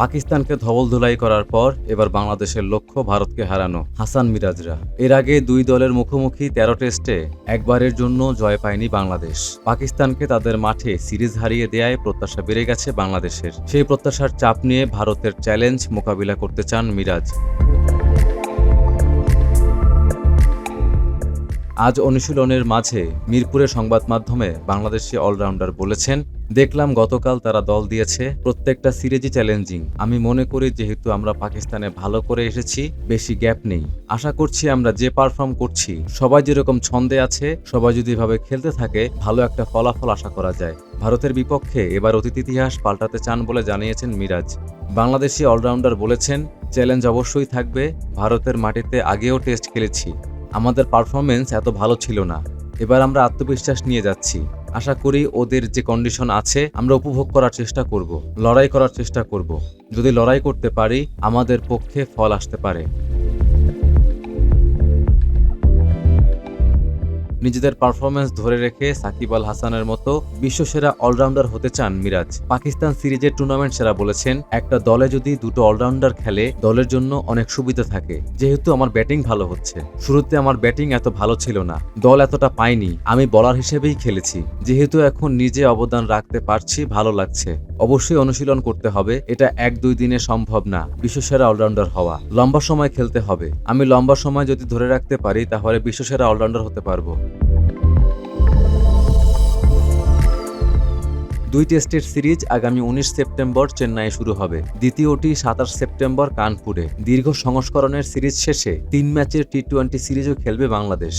পাকিস্তানকে ধবল ধুলাই করার পর এবার বাংলাদেশের লক্ষ্য ভারতকে হারানো হাসান মিরাজরা। এর আগে দুই দলের মুখোমুখি তেরো টেস্টে একবারের জন্য জয় পায়নি বাংলাদেশ। পাকিস্তানকে তাদের মাঠে সিরিজ হারিয়ে দেয়ায় প্রত্যাশা বেড়ে গেছে বাংলাদেশের। সেই প্রত্যাশার চাপ নিয়ে ভারতের চ্যালেঞ্জ মোকাবিলা করতে চান মিরাজ। আজ অনুশীলনের মাঝে মিরপুরে সংবাদ মাধ্যমে বাংলাদেশি অলরাউন্ডার বলেছেন, দেখলাম গতকাল তারা দল দিয়েছে প্রত্যেকটা সিরিজই চ্যালেঞ্জিং। আমি মনে করি যেহেতু আমরা পাকিস্তানে ভালো করে এসেছি, বেশি গ্যাপ নেই। আশা করছি আমরা যে পারফর্ম করছি, সবাই যেরকম ছন্দে আছে, সবাই যদি এভাবে খেলতে থাকে, ভালো একটা ফলাফল আশা করা যায়। ভারতের বিপক্ষে এবার অতীত ইতিহাস পাল্টাতে চান বলে জানিয়েছেন মিরাজ। বাংলাদেশি অলরাউন্ডার বলেছেন, চ্যালেঞ্জ অবশ্যই থাকবে, ভারতের মাটিতে আগেও টেস্ট খেলেছি। আমাদের পারফরমেন্স এত ভালো ছিল না। এবার আমরা আত্মবিশ্বাস নিয়ে যাচ্ছি। আশা করি ওদের যে কন্ডিশন আছে, আমরা উপভোগ করার চেষ্টা করব, লড়াই করার চেষ্টা করব। যদি লড়াই করতে পারি, আমাদের পক্ষে ফল আসতে পারে। নিজেদের পারফরমেন্স ধরে রেখে সাকিব আল হাসানের মতো বিশ্বসেরা অলরাউন্ডার হতে চান মিরাজ। পাকিস্তান সিরিজের টুর্নামেন্ট সেরা বলেছেন, একটা দলে যদি দুটো অলরাউন্ডার খেলে, দলের জন্য অনেক সুবিধা থাকে। যেহেতু আমার ব্যাটিং ভালো হচ্ছে। শুরুতে আমার ব্যাটিং এত ভালো ছিল না। দল এতটা পাইনি। আমি বলার হিসেবেই খেলেছি। যেহেতু এখন নিজে অবদান রাখতে পারছি, ভালো লাগছে। অবশ্যই অনুশীলন করতে হবে। এটা এক দুই দিনে সম্ভব না। বিশ্বসেরা অলরাউন্ডার হওয়া। লম্বা সময় খেলতে হবে। আমি লম্বা সময় যদি ধরে রাখতে পারি, তাহলে বিশ্বসেরা অলরাউন্ডার হতে পারব। দুই টেস্টের সিরিজ আগামী উনিশ সেপ্টেম্বর চেন্নাইয়ে শুরু হবে। দ্বিতীয়টি সাতাশ সেপ্টেম্বর কানপুরে। দীর্ঘ সংস্করণের সিরিজ শেষে তিন ম্যাচের টি টোয়েন্টি সিরিজও খেলবে বাংলাদেশ।